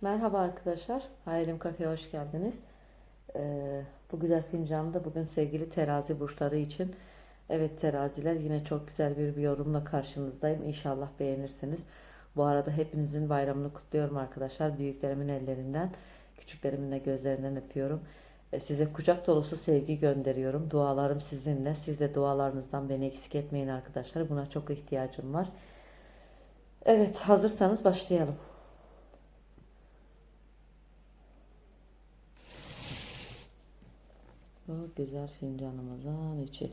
Merhaba arkadaşlar. Hayalim Kafe'ye hoş geldiniz. Ee, bu güzel fincanımda bugün sevgili terazi burçları için. Evet teraziler yine çok güzel bir, bir yorumla karşınızdayım. İnşallah beğenirsiniz. Bu arada hepinizin bayramını kutluyorum arkadaşlar. Büyüklerimin ellerinden, küçüklerimin de gözlerinden öpüyorum. Ee, size kucak dolusu sevgi gönderiyorum. Dualarım sizinle. Siz de dualarınızdan beni eksik etmeyin arkadaşlar. Buna çok ihtiyacım var. Evet hazırsanız başlayalım. Bu güzel fincanımızın içi.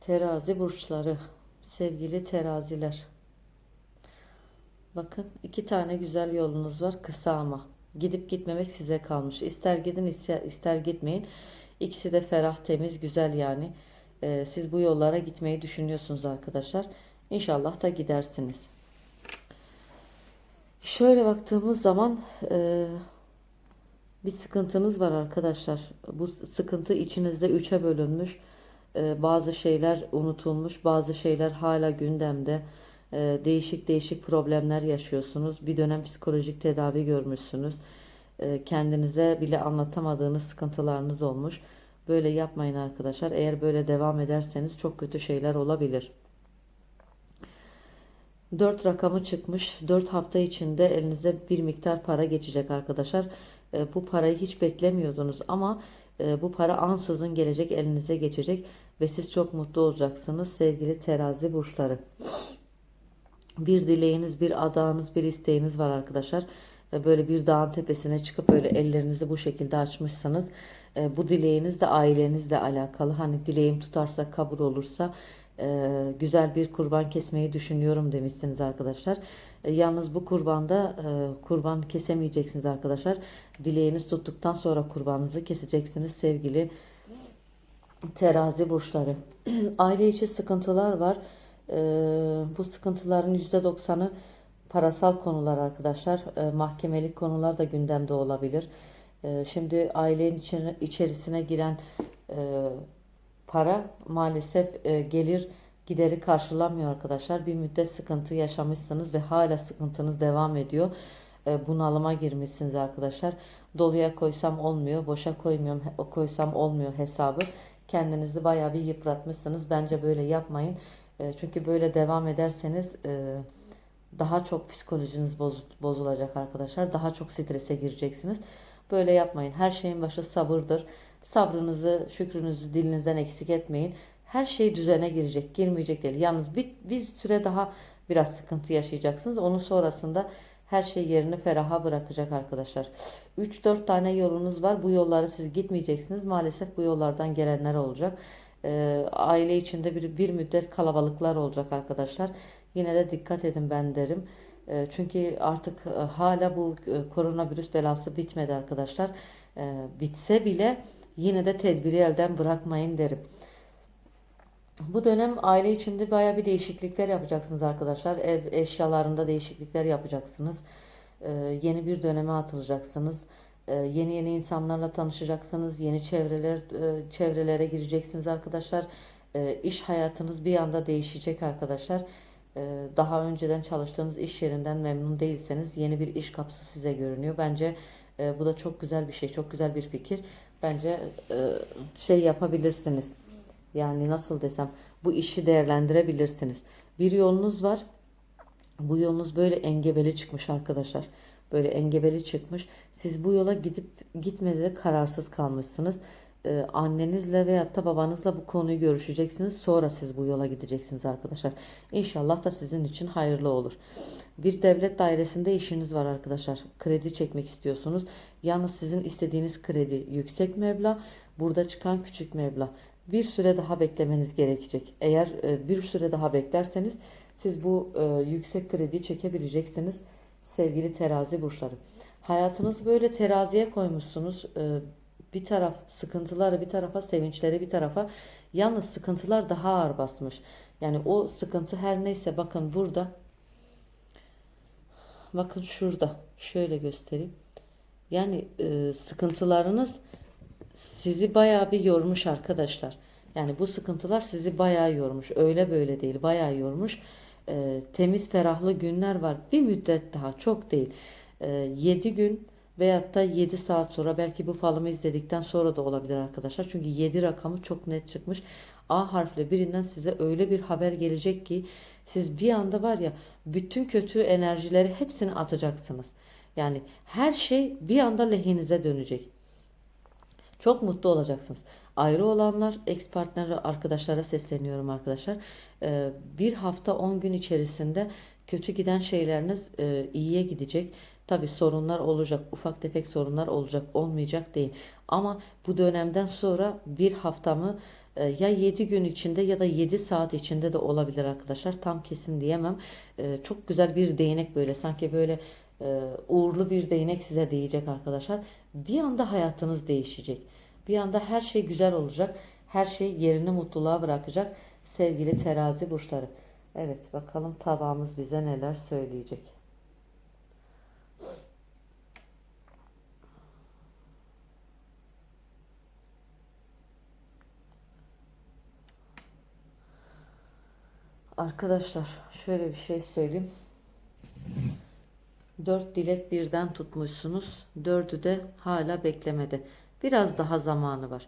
Terazi burçları. Sevgili teraziler. Bakın iki tane güzel yolunuz var kısa ama. Gidip gitmemek size kalmış. İster gidin ister, gitmeyin. İkisi de ferah temiz güzel yani. Ee, siz bu yollara gitmeyi düşünüyorsunuz arkadaşlar. İnşallah da gidersiniz. Şöyle baktığımız zaman e, bir sıkıntınız var arkadaşlar. Bu sıkıntı içinizde üçe bölünmüş. E, bazı şeyler unutulmuş, bazı şeyler hala gündemde. E, değişik değişik problemler yaşıyorsunuz. Bir dönem psikolojik tedavi görmüşsünüz. E, kendinize bile anlatamadığınız sıkıntılarınız olmuş. Böyle yapmayın arkadaşlar. Eğer böyle devam ederseniz çok kötü şeyler olabilir. 4 rakamı çıkmış. 4 hafta içinde elinize bir miktar para geçecek arkadaşlar. E, bu parayı hiç beklemiyordunuz ama e, bu para ansızın gelecek, elinize geçecek ve siz çok mutlu olacaksınız sevgili terazi burçları. Bir dileğiniz, bir adağınız, bir isteğiniz var arkadaşlar. E, böyle bir dağın tepesine çıkıp böyle ellerinizi bu şekilde açmışsanız e, bu dileğiniz de ailenizle alakalı. Hani dileğim tutarsa kabul olursa e, güzel bir kurban kesmeyi düşünüyorum demişsiniz arkadaşlar. E, yalnız bu kurbanda e, kurban kesemeyeceksiniz arkadaşlar. Dileğiniz tuttuktan sonra kurbanınızı keseceksiniz sevgili terazi burçları. Aile içi sıkıntılar var. E, bu sıkıntıların %90'ı parasal konular arkadaşlar. E, mahkemelik konular da gündemde olabilir. E, şimdi ailenin içerisine giren e, para maalesef e, gelir gideri karşılamıyor arkadaşlar. Bir müddet sıkıntı yaşamışsınız ve hala sıkıntınız devam ediyor. E, bunalıma girmişsiniz arkadaşlar. Doluya koysam olmuyor, boşa koymuyorum, koysam olmuyor hesabı. Kendinizi bayağı bir yıpratmışsınız. Bence böyle yapmayın. Çünkü böyle devam ederseniz daha çok psikolojiniz bozulacak arkadaşlar. Daha çok strese gireceksiniz. Böyle yapmayın. Her şeyin başı sabırdır. Sabrınızı, şükrünüzü dilinizden eksik etmeyin. Her şey düzene girecek, girmeyecek değil. Yalnız bir, bir süre daha biraz sıkıntı yaşayacaksınız. Onun sonrasında her şey yerini feraha bırakacak arkadaşlar. 3-4 tane yolunuz var. Bu yolları siz gitmeyeceksiniz. Maalesef bu yollardan gelenler olacak. Ee, aile içinde bir, bir müddet kalabalıklar olacak arkadaşlar. Yine de dikkat edin ben derim. Ee, çünkü artık e, hala bu e, koronavirüs belası bitmedi arkadaşlar. Ee, bitse bile yine de tedbiri elden bırakmayın derim. Bu dönem aile içinde baya bir değişiklikler yapacaksınız arkadaşlar. Ev eşyalarında değişiklikler yapacaksınız. Ee, yeni bir döneme atılacaksınız. Yeni yeni insanlarla tanışacaksınız. Yeni çevreler e, çevrelere gireceksiniz arkadaşlar. Ee, iş hayatınız bir anda değişecek arkadaşlar. Ee, daha önceden çalıştığınız iş yerinden memnun değilseniz yeni bir iş kapısı size görünüyor. Bence e, bu da çok güzel bir şey, çok güzel bir fikir. Bence e, şey yapabilirsiniz. Yani nasıl desem bu işi değerlendirebilirsiniz. Bir yolunuz var. Bu yolunuz böyle engebeli çıkmış arkadaşlar. Böyle engebeli çıkmış. Siz bu yola gidip gitmede de kararsız kalmışsınız. Ee, annenizle veyahut da babanızla bu konuyu görüşeceksiniz. Sonra siz bu yola gideceksiniz arkadaşlar. İnşallah da sizin için hayırlı olur. Bir devlet dairesinde işiniz var arkadaşlar. Kredi çekmek istiyorsunuz. Yalnız sizin istediğiniz kredi yüksek meblağ. Burada çıkan küçük meblağ. Bir süre daha beklemeniz gerekecek. Eğer e, bir süre daha beklerseniz siz bu e, yüksek krediyi çekebileceksiniz sevgili terazi burçları. Hayatınızı böyle teraziye koymuşsunuz. E, bir taraf sıkıntıları bir tarafa, sevinçleri bir tarafa. Yalnız sıkıntılar daha ağır basmış. Yani o sıkıntı her neyse bakın burada. Bakın şurada. Şöyle göstereyim. Yani e, sıkıntılarınız sizi bayağı bir yormuş arkadaşlar. Yani bu sıkıntılar sizi bayağı yormuş. Öyle böyle değil, bayağı yormuş. Ee, temiz, ferahlı günler var. Bir müddet daha, çok değil. Ee, 7 gün veyahut da 7 saat sonra belki bu falımı izledikten sonra da olabilir arkadaşlar. Çünkü 7 rakamı çok net çıkmış. A harfle birinden size öyle bir haber gelecek ki siz bir anda var ya bütün kötü enerjileri hepsini atacaksınız. Yani her şey bir anda lehinize dönecek. Çok mutlu olacaksınız. Ayrı olanlar, ex partner arkadaşlara sesleniyorum arkadaşlar. Ee, bir hafta 10 gün içerisinde kötü giden şeyleriniz e, iyiye gidecek. Tabii sorunlar olacak, ufak tefek sorunlar olacak, olmayacak değil. Ama bu dönemden sonra bir haftamı e, ya 7 gün içinde ya da 7 saat içinde de olabilir arkadaşlar. Tam kesin diyemem. E, çok güzel bir değnek böyle sanki böyle e, uğurlu bir değnek size değecek arkadaşlar. Bir anda hayatınız değişecek. Bir anda her şey güzel olacak. Her şey yerini mutluluğa bırakacak. Sevgili terazi burçları. Evet bakalım tabağımız bize neler söyleyecek. Arkadaşlar şöyle bir şey söyleyeyim. Dört dilek birden tutmuşsunuz. Dördü de hala beklemede. Biraz daha zamanı var.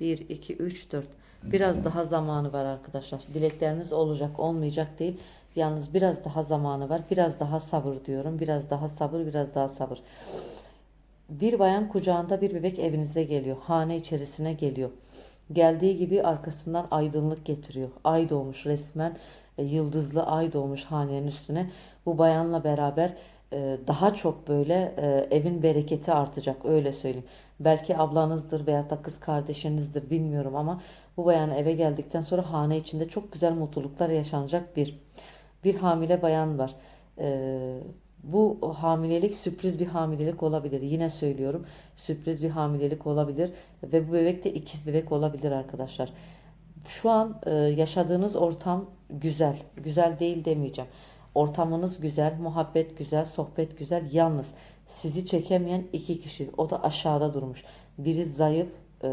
1, 2, 3, 4. Biraz daha zamanı var arkadaşlar. Dilekleriniz olacak, olmayacak değil. Yalnız biraz daha zamanı var. Biraz daha sabır diyorum. Biraz daha sabır, biraz daha sabır. Bir bayan kucağında bir bebek evinize geliyor. Hane içerisine geliyor. Geldiği gibi arkasından aydınlık getiriyor. Ay doğmuş resmen. E, Yıldızlı ay doğmuş hanenin üstüne. Bu bayanla beraber e, daha çok böyle e, evin bereketi artacak öyle söyleyeyim. Belki ablanızdır veyahut da kız kardeşinizdir bilmiyorum ama bu bayan eve geldikten sonra hane içinde çok güzel mutluluklar yaşanacak bir bir hamile bayan var. E, bu hamilelik sürpriz bir hamilelik olabilir. Yine söylüyorum sürpriz bir hamilelik olabilir ve bu bebek de ikiz bebek olabilir arkadaşlar. Şu an e, yaşadığınız ortam güzel. Güzel değil demeyeceğim. Ortamınız güzel, muhabbet güzel, sohbet güzel. Yalnız sizi çekemeyen iki kişi. O da aşağıda durmuş. Biri zayıf, e,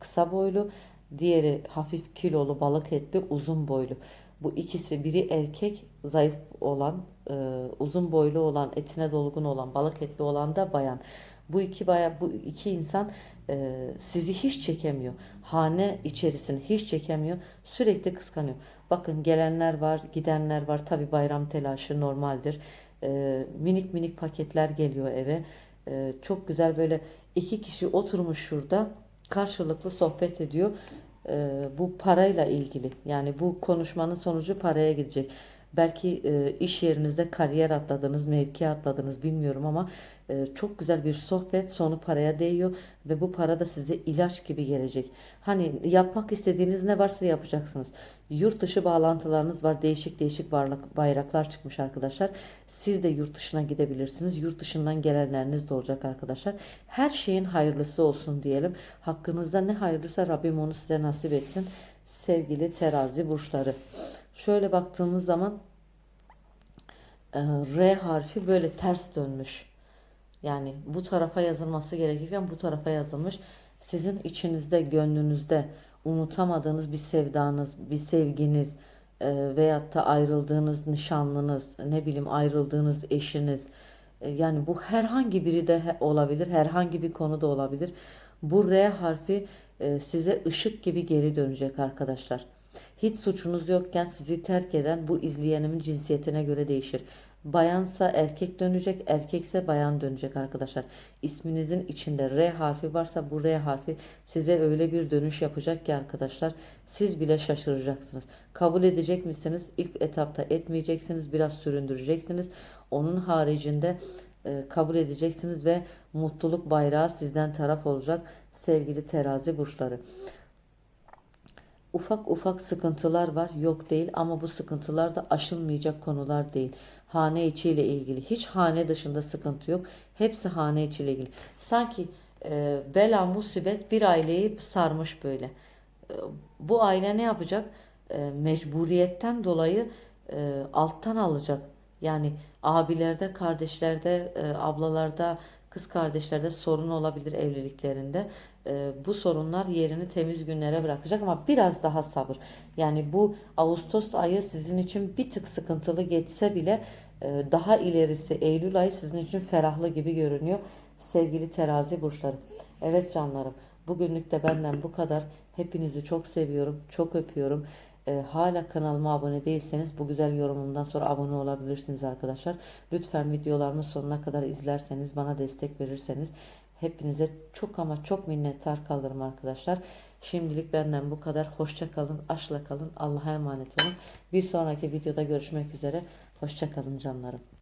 kısa boylu. Diğeri hafif kilolu, balık etli, uzun boylu. Bu ikisi biri erkek, zayıf olan, e, uzun boylu olan, etine dolgun olan, balık etli olan da bayan. Bu iki bayan, bu iki insan e, sizi hiç çekemiyor. Hane içerisini hiç çekemiyor. Sürekli kıskanıyor. Bakın gelenler var, gidenler var. Tabi bayram telaşı normaldir. E, minik minik paketler geliyor eve. E, çok güzel böyle iki kişi oturmuş şurada karşılıklı sohbet ediyor. E, bu parayla ilgili. Yani bu konuşmanın sonucu paraya gidecek. Belki e, iş yerinizde kariyer atladınız, mevki atladınız bilmiyorum ama e, çok güzel bir sohbet sonu paraya değiyor ve bu para da size ilaç gibi gelecek. Hani yapmak istediğiniz ne varsa yapacaksınız. Yurt dışı bağlantılarınız var. Değişik değişik varlık, bayraklar çıkmış arkadaşlar. Siz de yurt dışına gidebilirsiniz. Yurt dışından gelenleriniz de olacak arkadaşlar. Her şeyin hayırlısı olsun diyelim. Hakkınızda ne hayırlısa Rabbim onu size nasip etsin. Sevgili terazi burçları. Şöyle baktığımız zaman e, R harfi böyle ters dönmüş. Yani bu tarafa yazılması gerekirken bu tarafa yazılmış. Sizin içinizde, gönlünüzde unutamadığınız bir sevdanız, bir sevginiz e, veyahut da ayrıldığınız nişanlınız, ne bileyim ayrıldığınız eşiniz. E, yani bu herhangi biri de olabilir, herhangi bir konu da olabilir. Bu R harfi e, size ışık gibi geri dönecek arkadaşlar. Hiç suçunuz yokken sizi terk eden bu izleyenimin cinsiyetine göre değişir. Bayansa erkek dönecek, erkekse bayan dönecek arkadaşlar. İsminizin içinde R harfi varsa bu R harfi size öyle bir dönüş yapacak ki arkadaşlar siz bile şaşıracaksınız. Kabul edecek misiniz? İlk etapta etmeyeceksiniz, biraz süründüreceksiniz. Onun haricinde e, kabul edeceksiniz ve mutluluk bayrağı sizden taraf olacak sevgili terazi burçları. Ufak ufak sıkıntılar var, yok değil ama bu sıkıntılar da aşılmayacak konular değil. Hane içiyle ilgili, hiç hane dışında sıkıntı yok. Hepsi hane içiyle ilgili. Sanki e, bela musibet bir aileyi sarmış böyle. E, bu aile ne yapacak? E, mecburiyetten dolayı e, alttan alacak. Yani abilerde, kardeşlerde, e, ablalarda, kız kardeşlerde sorun olabilir evliliklerinde. E, bu sorunlar yerini temiz günlere bırakacak ama biraz daha sabır. Yani bu Ağustos ayı sizin için bir tık sıkıntılı geçse bile e, daha ilerisi Eylül ayı sizin için ferahlı gibi görünüyor. Sevgili terazi burçları. Evet canlarım. Bugünlük de benden bu kadar. Hepinizi çok seviyorum. Çok öpüyorum. Ee, hala kanalıma abone değilseniz bu güzel yorumumdan sonra abone olabilirsiniz arkadaşlar. Lütfen videolarımı sonuna kadar izlerseniz bana destek verirseniz hepinize çok ama çok minnettar kalırım arkadaşlar. Şimdilik benden bu kadar. Hoşça kalın, aşkla kalın. Allah'a emanet olun. Bir sonraki videoda görüşmek üzere. Hoşça kalın canlarım.